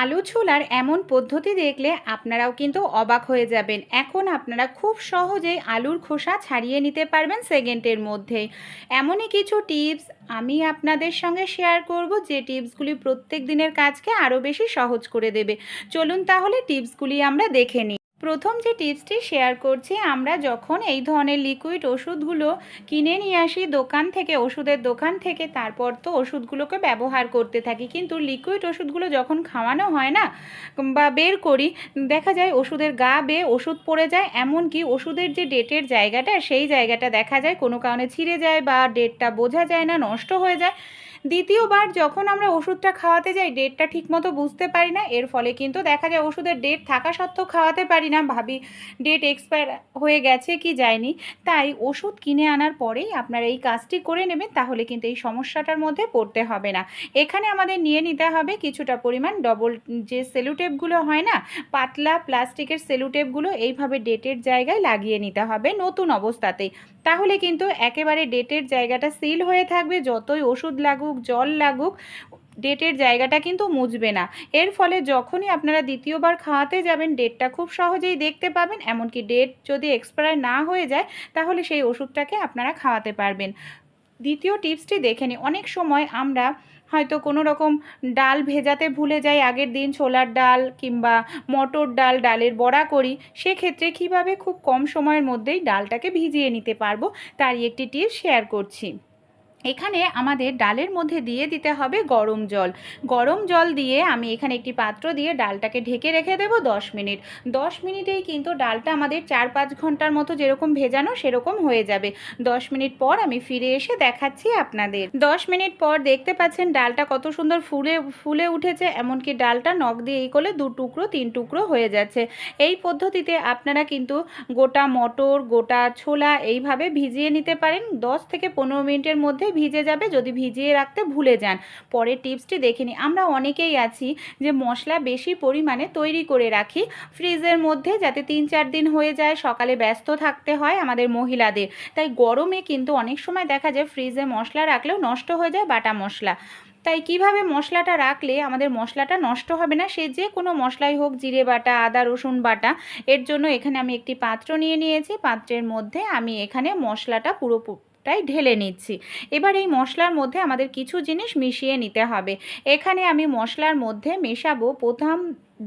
আলু ছোলার এমন পদ্ধতি দেখলে আপনারাও কিন্তু অবাক হয়ে যাবেন। এখন আপনারা খুব সহজেই আলুর খোসা ছাড়িয়ে নিতে পারবেন সেকেন্ডের মধ্যে। এমনই কিছু টিপস আমি আপনাদের সঙ্গে শেয়ার করব যে টিপসগুলি প্রত্যেক দিনের কাজকে আরও বেশি সহজ করে দেবে। চলুন তাহলে টিপসগুলি আমরা দেখে নিই। প্রথম যে টিপসটি শেয়ার করছি, আমরা যখন এই ধরনের লিকুইড ওষুধগুলো কিনে নিয়ে আসি দোকান থেকে, ওষুধের দোকান থেকে, তারপর তো ওষুধগুলোকে ব্যবহার করতে থাকি। কিন্তু লিকুইড ওষুধগুলো যখন খাওয়ানো হয় না, বা বের করি, দেখা যায় ওষুধের গা বেয়ে ওষুধ পড়ে যায়, এমনকি ওষুধের যে ডেটের জায়গাটা, সেই জায়গাটা দেখা যায়, কোনো কারণে ছিঁড়ে যায় বা ডেটটা বোঝা যায় না, নষ্ট হয়ে যায়। দ্বিতীয়বার যখন আমরা ওষুধটা খাওয়াতে যাই ডেটটা ঠিকমতো বুঝতে পারি না। এর ফলে কিন্তু দেখা যায় ওষুধের ডেট থাকা সত্ত্বেও খাওয়াতে পারি না। ভাবি ডেট এক্সপায়ার হয়ে গেছে কি যায়নি? তাই ওষুধ কিনে আনার পরেই আপনারা এই কাজটি করে নেবেন, তাহলে কিন্তু এই সমস্যাটার মধ্যে পড়তে হবে না। এখানে আমাদের নিয়ে নিতে হবে কিছুটা পরিমাণ ডবল যে সেলুটেপগুলো হয় না, পাতলা প্লাস্টিকের সেলুটেপগুলো এইভাবে ডেটের জায়গায় লাগিয়ে নিতে হবে নতুন অবস্থাতেই। তাহলে কিন্তু একেবারে ডেটের জায়গাটা সিল হয়ে থাকবে। যতই ওষুধ লাগুক জল লাগুক, ডেটের জায়গাটা কিন্তু মুছবে না। এর ফলে যখনই আপনারা দ্বিতীয়বার খাওয়াতে যাবেন, ডেটটা খুব সহজেই দেখতে পাবেন, এমনকি ডেট যদি এক্সপায়ার না হয়ে যায়, তাহলে সেই ওষুধটাকে আপনারা খাওয়াতে পারবেন। দ্বিতীয় টিপসটি দেখে নিই, অনেক সময় আমরা হয়তো কোনো রকম ডাল ভেজাতে ভুলে যাই, আগের দিন ছোলার ডাল কিংবা মটর ডাল, ডালের বড়া করি, সেক্ষেত্রে কীভাবে খুব কম সময়ের মধ্যেই ডালটাকে ভিজিয়ে নিতে পারব, তারই একটি টিপস শেয়ার করছি। এখানে আমাদের ডালের মধ্যে দিয়ে দিতে হবে গরম জল। গরম জল দিয়ে আমি এখানে একটি পাত্র দিয়ে ডালটাকে ঢেকে রেখে দেবো দশ মিনিট। দশ মিনিটেই কিন্তু ডালটা আমাদের চার পাঁচ ঘণ্টার মতো যেরকম ভেজানো সেরকম হয়ে যাবে। দশ মিনিট পর আমি ফিরে এসে দেখাচ্ছি আপনাদের। দশ মিনিট পর দেখতে পাচ্ছেন ডালটা কত সুন্দর ফুলে ফুলে উঠেছে, এমনকি ডালটা নখ দিয়ে এই করলে দু টুকরো, তিন টুকরো হয়ে যাচ্ছে। এই পদ্ধতিতে আপনারা কিন্তু গোটা মটর, গোটা ছোলা এইভাবে ভিজিয়ে নিতে পারেন। দশ থেকে পনেরো মিনিটের মধ্যে ভিজে যাবে, যদি ভিজিয়ে রাখতে ভুলে যান। পরের টিপসটি দেখে নিই আমরা অনেকেই আছি যে মশলা বেশি পরিমাণে তৈরি করে রাখি। ফ্রিজের মধ্যে যাতে তিন চার দিন হয়ে যায়, সকালে ব্যস্ত থাকতে হয় আমাদের মহিলাদের। তাই গরমে কিন্তু অনেক সময় দেখা যায় ফ্রিজে মশলা রাখলেও নষ্ট হয়ে যায় বাটা মশলা। তাই কীভাবে মশলাটা রাখলে আমাদের মশলাটা নষ্ট হবে না? সে যে কোনো মশলাই হোক, জিরে বাটা, আদা, রসুন বাটা, এর জন্য এখানে আমি একটি পাত্র নিয়ে নিয়েছি। পাত্রের মধ্যে আমি এখানে মশলাটা পুরো টাই ঢেলে নিচ্ছি। এবার এই মশলার মধ্যে আমাদের কিছু জিনিস মিশিয়ে নিতে হবে। এখানে আমি মশলার মধ্যে মেশাবো প্রথম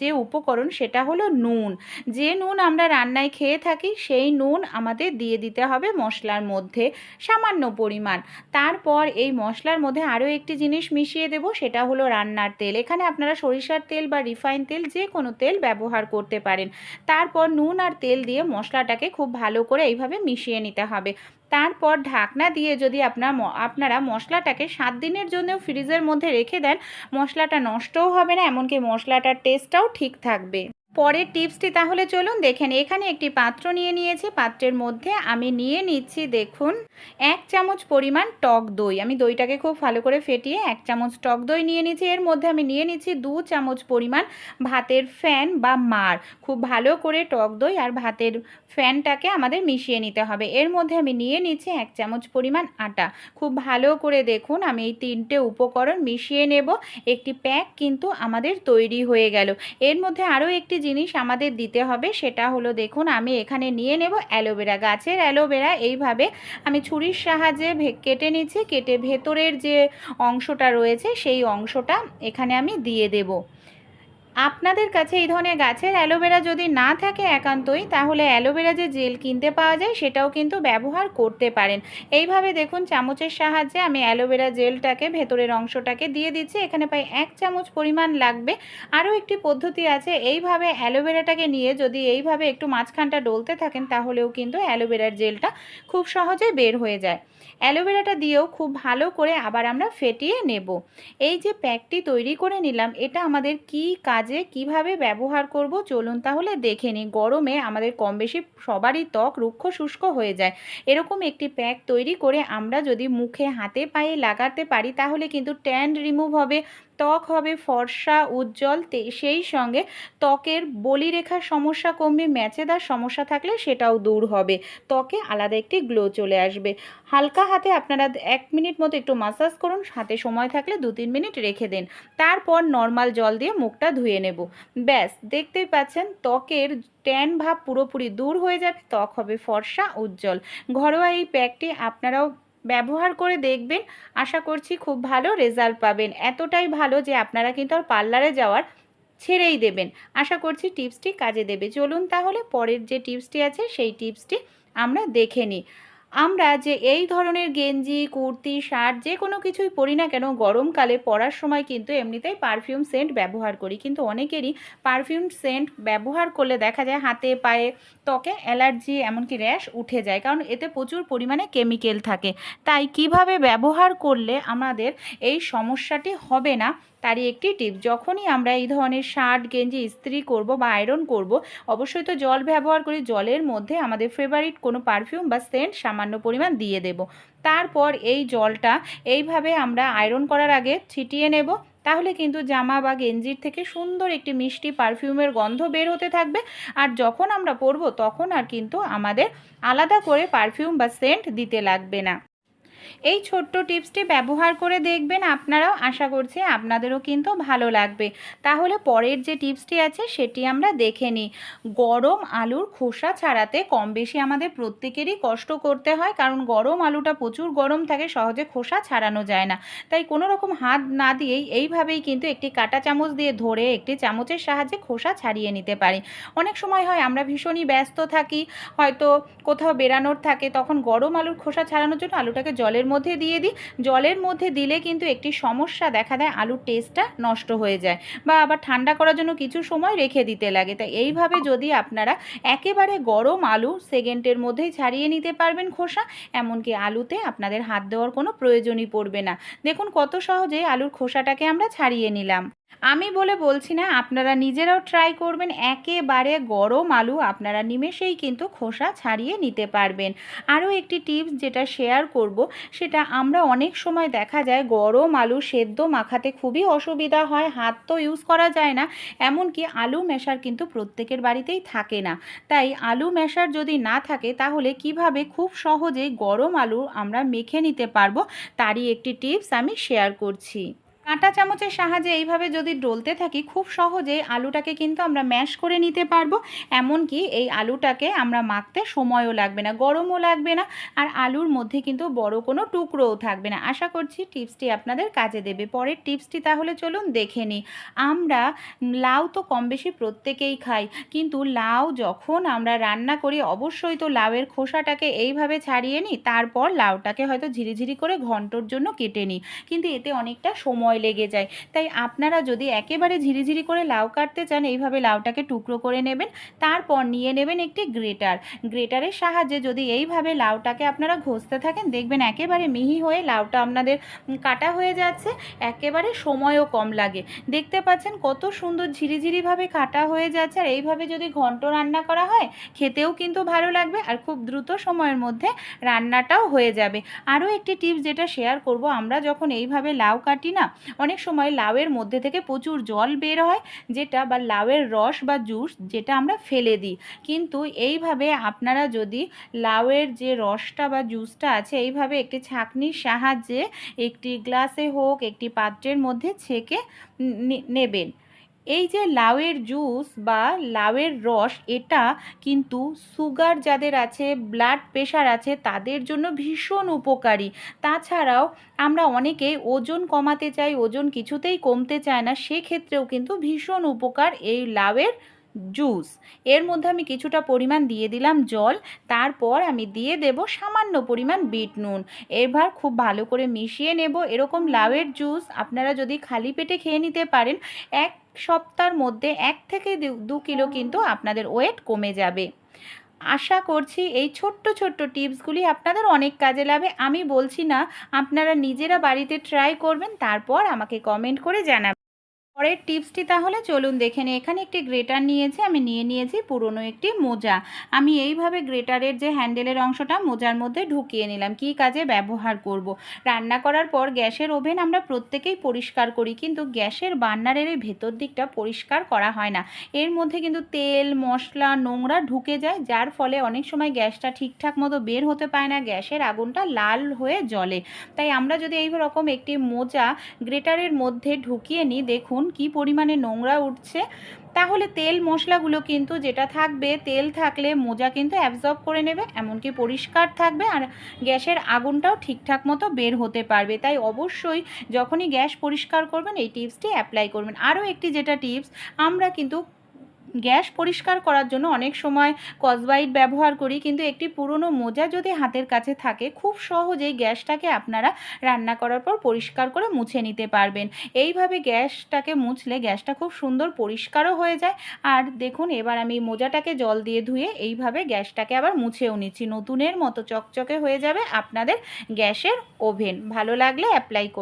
যে উপকরণ সেটা হলো নুন। যে নুন আমরা রান্নায় খেয়ে থাকি সেই নুন আমাদের দিয়ে দিতে হবে মশলার মধ্যে সামান্য পরিমাণ। তারপর এই মশলার মধ্যে আরও একটি জিনিস মিশিয়ে দেব সেটা হলো রান্নার তেল। এখানে আপনারা সরিষার তেল বা রিফাইন তেল যে কোনো তেল ব্যবহার করতে পারেন। তারপর নুন আর তেল দিয়ে মশলাটাকে খুব ভালো করে এইভাবে মিশিয়ে নিতে হবে। তারপর ঢাকনা দিয়ে যদি আপনার আপনারা মশলাটাকে সাত দিনের জন্য ফ্রিজের মধ্যে রেখে দেন, মশলাটা নষ্টও হবে না, এমনকি মশলাটার টেস্টটাও ঠিক থাকবে। পরের টিপসটি তাহলে চলুন দেখেন এখানে একটি পাত্র নিয়ে নিয়েছি। পাত্রের মধ্যে আমি নিয়ে নিচ্ছি, দেখুন, এক চামচ পরিমাণ টক দই। আমি দইটাকে খুব ভালো করে ফেটিয়ে এক চামচ টক দই নিয়ে নিচ্ছি এর মধ্যে আমি নিয়ে নিচ্ছি দু চামচ পরিমাণ ভাতের ফ্যান বা মার। খুব ভালো করে টক দই আর ভাতের ফ্যানটাকে আমাদের মিশিয়ে নিতে হবে। এর মধ্যে আমি নিয়ে নিচ্ছি এক চামচ পরিমাণ আটা। খুব ভালো করে দেখুন, আমি এই তিনটে উপকরণ মিশিয়ে নেব। একটি প্যাক কিন্তু আমাদের তৈরি হয়ে গেল। এর মধ্যে আরও একটি জিনিস আমাদের দিতে হবে, সেটা হলো দেখুন আমি এখানে নিয়ে নেব অ্যালোভেরা গাছের অ্যালোভেরা। এইভাবে আমি ছুরির সাহায্যে কেটে নিচ্ছি, কেটে ভেতরের যে অংশটা রয়েছে সেই অংশটা এখানে আমি দিয়ে দেবো। আপনাদের কাছে এই ধরনের গাছের অ্যালোভেরা যদি না থাকে একান্তই, তাহলে অ্যালোভেরা যে জেল কিনতে পাওয়া যায়, সেটাও কিন্তু ব্যবহার করতে পারেন। এইভাবে দেখুন, চামচের সাহায্যে আমি অ্যালোভেরা জেলটাকে, ভেতরের অংশটাকে দিয়ে দিচ্ছি। এখানে প্রায় এক চামচ পরিমাণ লাগবে। আরও একটি পদ্ধতি আছে, এইভাবে অ্যালোভেরাটাকে নিয়ে যদি এইভাবে একটু মাঝখানটা ডলতে থাকেন, তাহলেও কিন্তু অ্যালোভেরার জেলটা খুব সহজে বের হয়ে যায়। অ্যালোভেরাটা দিয়েও খুব ভালো করে আবার আমরা ফেটিয়ে নেব। এই যে প্যাকটি তৈরি করে নিলাম, এটা আমাদের কি কাজে কীভাবে ব্যবহার করব? চলুন তাহলে দেখে নিই। গরমে আমাদের কম বেশি সবারই ত্বক রুক্ষ, শুষ্ক হয়ে যায়। এরকম একটি প্যাক তৈরি করে আমরা যদি মুখে, হাতে, পায়ে লাগাতে পারি, তাহলে কিন্তু ট্যান্ড রিমুভ হবে। ত্বক হবে, ফর্সা, উজ্জ্বল সেই সঙ্গে ত্বকের বলিরেখার সমস্যা কমবে, ম্যাচেদার সমস্যা থাকলে সেটাও দূর হবে। ত্বকে আলাদা একটি গ্লো চলে আসবে। হালকা হাতে আপনারা এক মিনিট মতো একটু মাসাজ করুন, হাতে সময় থাকলে দু তিন মিনিট রেখে দিন। তারপর নর্মাল জল দিয়ে মুখটা ধুয়ে নেব। ব্যাস, দেখতেই পাচ্ছেন ত্বকের ট্যান ভাব পুরোপুরি দূর হয়ে যাবে, ত্বক হবে ফর্সা, উজ্জ্বল। ঘরোয়া এই প্যাকটি আপনারাও ব্যবহার করে দেখবেন। আশা করছি খুব ভালো রেজাল্ট পাবেন। এতটাই ভালো যে আপনারা কিন্তু আর পার্লারে যাওয়ার ছেড়েই দেবেন। আশা করছি টিপসটি কাজে দেবে। চলুন তাহলে পরের যে টিপসটি আছে সেই টিপসটি আমরা দেখে নিই। আমরা যে এই ধরনের গেঞ্জি, কুর্তি, শার্ট যে কোনো কিছুই পরি না কেন, গরমকালে পরার সময় কিন্তু এমনিতেই পারফিউম সেন্ট ব্যবহার করি। কিন্তু অনেকেরই পারফিউম সেন্ট ব্যবহার করলে দেখা যায় হাতে, পায়ে ত্বকে অ্যালার্জি, এমনকি র্যাশ উঠে যায়। কারণ এতে প্রচুর পরিমাণে কেমিক্যাল থাকে। তাই কীভাবে ব্যবহার করলে আমাদের এই সমস্যাটি হবে না? তারই একটি টিপ, যখনই আমরা এই ধরনের শার্ট গেঞ্জি ইস্ত্রি করব বা আয়রন করব, অবশ্যই তো জল ব্যবহার করি জলের মধ্যে আমাদের ফেভারিট কোনো পারফিউম বা সেন্ট সামান্য পরিমাণ দিয়ে দেব। তারপর এই জলটা এইভাবে আমরা আয়রন করার আগে ছিটিয়ে নেব। তাহলে কিন্তু জামা বা গেঞ্জির থেকে সুন্দর একটি মিষ্টি পারফিউমের গন্ধ বের হতে থাকবে। আর যখন আমরা পরবো, তখন আর কিন্তু আমাদের আলাদা করে পারফিউম বা সেন্ট দিতে লাগবে না। এই ছোট্ট টিপসটি ব্যবহার করে দেখবেন আপনারাও। আশা করছি আপনাদেরও কিন্তু ভালো লাগবে। তাহলে পরের যে টিপসটি আছে সেটি আমরা দেখে নিই। গরম আলুর খোসা ছাড়াতে কম বেশি আমাদের প্রত্যেকেরই কষ্ট করতে হয়, কারণ গরম আলুটা প্রচুর গরম থাকে, সহজে খোসা ছাড়ানো যায় না। তাই কোনো রকম হাত না দিয়েই এইভাবেই কিন্তু একটি কাঁটা চামচ দিয়ে ধরে একটি চামচের সাহায্যে খোসা ছাড়িয়ে নিতে পারি। অনেক সময় হয় আমরা ভীষণই ব্যস্ত থাকি, হয়তো কোথাও বেরানোর থাকে, তখন গরম আলুর খোসা ছাড়ানোর জন্য আলুটাকে জলের মধ্যে দিয়ে দিই। জলের মধ্যে দিলে কিন্তু একটি সমস্যা দেখা দেয়, আলুর টেস্টটা নষ্ট হয়ে যায় বা আবার ঠান্ডা করার জন্য কিছু সময় রেখে দিতে লাগে। তাই এইভাবে যদি আপনারা একেবারে গরম আলু সেকেন্ডের মধ্যেই ছাড়িয়ে নিতে পারবেন খোসা, এমনকি আলুতে আপনাদের হাত দেওয়ার কোনো প্রয়োজনই পড়বে না। দেখুন কত সহজে আলুর খোসাটাকে আমরা ছাড়িয়ে নিলাম। আমি বলে বলছি না, আপনারা নিজেরাও ট্রাই করবেন, একেবারে গরম আলু আপনারা নিমেষেই কিন্তু খোসা ছাড়িয়ে নিতে পারবেন। আরও একটি টিপস যেটা শেয়ার করব, সেটা আমরা অনেক সময় দেখা যায় গরম আলু সেদ্ধ মাখাতে খুবই অসুবিধা হয়, হাত তো ইউজ করা যায় না, এমনকি আলু মেশার কিন্তু প্রত্যেকের বাড়িতেই থাকে না। তাই আলু মেশার যদি না থাকে, তাহলে কীভাবে খুব সহজেই গরম আলু আমরা মেখে নিতে পারব, তারই একটি টিপস আমি শেয়ার করছি। কাঁটা চামচের সাহায্যে এইভাবে যদি ডলতে থাকি, খুব সহজেই আলুটাকে কিন্তু আমরা ম্যাশ করে নিতে পারব। এমনকি এই আলুটাকে আমরা মাখতে সময়ও লাগবে না, গরমও লাগবে না, আর আলুর মধ্যে কিন্তু বড় কোনো টুকরোও থাকবে না। আশা করছি টিপসটি আপনাদের কাজে দেবে। পরের টিপসটি তাহলে চলুন দেখে নিই। আমরা লাউ তো কম বেশি প্রত্যেকেই খাই, কিন্তু লাউ যখন আমরা রান্না করি, অবশ্যই তো লাউয়ের খোসাটাকে এইভাবে ছাড়িয়ে নিই, তারপর লাউটাকে হয়তো ঝিরিঝিরি করে ঘন্টর জন্য কেটে নিই। কিন্তু এতে অনেকটা সময় লেগে যায়। তাই আপনারা যদি একেবারে ঝিরিঝিরি করে লাউ কাটতে চান, এইভাবে লাউটাকে টুকরো করে নেবেন, তারপর নিয়ে নেবেন একটি গ্রেটার। গ্রেটারের সাহায্যে যদি এইভাবে লাউটাকে আপনারা ঘষতে থাকেন, দেখবেন একেবারে মিহি হয়ে লাউটা আপনাদের কাটা হয়ে যাচ্ছে, একেবারে সময়ও কম লাগে। দেখতে পাচ্ছেন কত সুন্দর ঝিরিঝিরিভাবে কাটা হয়ে যাচ্ছে, আর এইভাবে যদি ঘন্ট রান্না করা হয়, খেতেও কিন্তু ভালো লাগবে, আর খুব দ্রুত সময়ের মধ্যে রান্নাটাও হয়ে যাবে। আরও একটি টিপস যেটা শেয়ার করব, আমরা যখন এইভাবে লাউ কাটি না অনেক সময় লাউয়ের মধ্যে থেকে প্রচুর জল বের হয়, যেটা বা লাউয়ের রস বা জুস যেটা আমরা ফেলে দিই। কিন্তু এইভাবে আপনারা যদি লাউয়ের যে রসটা বা জুসটা আছে, এইভাবে একটি ছাঁকনির সাহায্যে একটি গ্লাসে হোক, একটি পাত্রের মধ্যে ছেঁকে নেবেন। এই যে লাউয়ের জুস বা লাউয়ের রস, এটা কিন্তু সুগার যাদের আছে ব্লাড প্রেশার আছে, তাদের জন্য ভীষণ উপকারী। তাছাড়াও আমরা অনেকে ওজন কমাতে চাই, ওজন কিছুতেই কমতে চায় না, সেক্ষেত্রেও কিন্তু ভীষণ উপকার এই লাউয়ের জুস। এর মধ্যে আমি কিছুটা পরিমাণ দিয়ে দিলাম জল, তারপর আমি দিয়ে দেব সামান্য পরিমাণ বিট নুন। এবার খুব ভালো করে মিশিয়ে নেব। এরকম লাউয়ের জুস আপনারা যদি খালি পেটে খেয়ে নিতে পারেন, এক সপ্তাহের মধ্যে এক থেকে দু- কিলো কিন্তু আপনাদের ওয়েট কমে যাবে। আশা করছি এই ছোট্ট ছোট্ট টিপসগুলি আপনাদের অনেক কাজে লাগে আমি বলছি না, আপনারা নিজেরা বাড়িতে ট্রাই করবেন, তারপর আমাকে কমেন্ট করে জানাবেন। পরের টিপসটি তাহলে চলুন দেখে নিই। এখানে একটি গ্রেটার নিয়েছি, আমি নিয়ে নিয়েছি পুরনো একটি মোজা। আমি এইভাবে গ্রেটারের যে হ্যান্ডেলের অংশটা মোজার মধ্যে ঢুকিয়ে নিলাম, কী কাজে ব্যবহার করব। রান্না করার পর গ্যাসের ওভেন আমরা প্রত্যেকেই পরিষ্কার করি, কিন্তু গ্যাসের বার্নারের ভেতর দিকটা পরিষ্কার করা হয় না। এর মধ্যে কিন্তু তেল, মশলা, নোংরা ঢুকে যায়, যার ফলে অনেক সময় গ্যাসটা ঠিকঠাক মতো বের হতে পারে না, গ্যাসের আগুনটা লাল হয়ে জ্বলে। তাই আমরা যদি এই রকম একটি মোজা গ্রেটারের মধ্যে ঢুকিয়ে নিই, দেখুন কি পরিমাণে নোংরা উঠছে। তাহলে তেল মশলাগুলো কিন্তু যেটা থাকবে, তেল থাকলে মোজা কিন্তু অ্যাবজর্ব করে নেবে, এমনকি পরিষ্কার থাকবে আর গ্যাসের আগুনটাও ঠিকঠাক মতো বের হতে পারবে। তাই অবশ্যই যখনই গ্যাস পরিষ্কার করবেন, এই টিপসটি অ্যাপ্লাই করবেন। আরও একটি যেটা টিপস আমরা কিন্তু গ্যাস পরিষ্কার করার জন্য অনেক সময় কসবাইট ব্যবহার করি, কিন্তু একটি পুরনো মোজা যদি হাতের কাছে থাকে, খুব সহজেই গ্যাসটাকে আপনারা রান্না করার পর পরিষ্কার করে মুছে নিতে পারবেন। এইভাবে গ্যাসটাকে মুছলে গ্যাসটা খুব সুন্দর পরিষ্কারও হয়ে যায়। আর দেখুন, এবার আমি মোজাটাকে জল দিয়ে ধুয়ে এইভাবে গ্যাসটাকে আবার মুছেও নিচ্ছি। নতুনের মতো চকচকে হয়ে যাবে আপনাদের গ্যাসের ওভেন। ভালো লাগলে অ্যাপ্লাই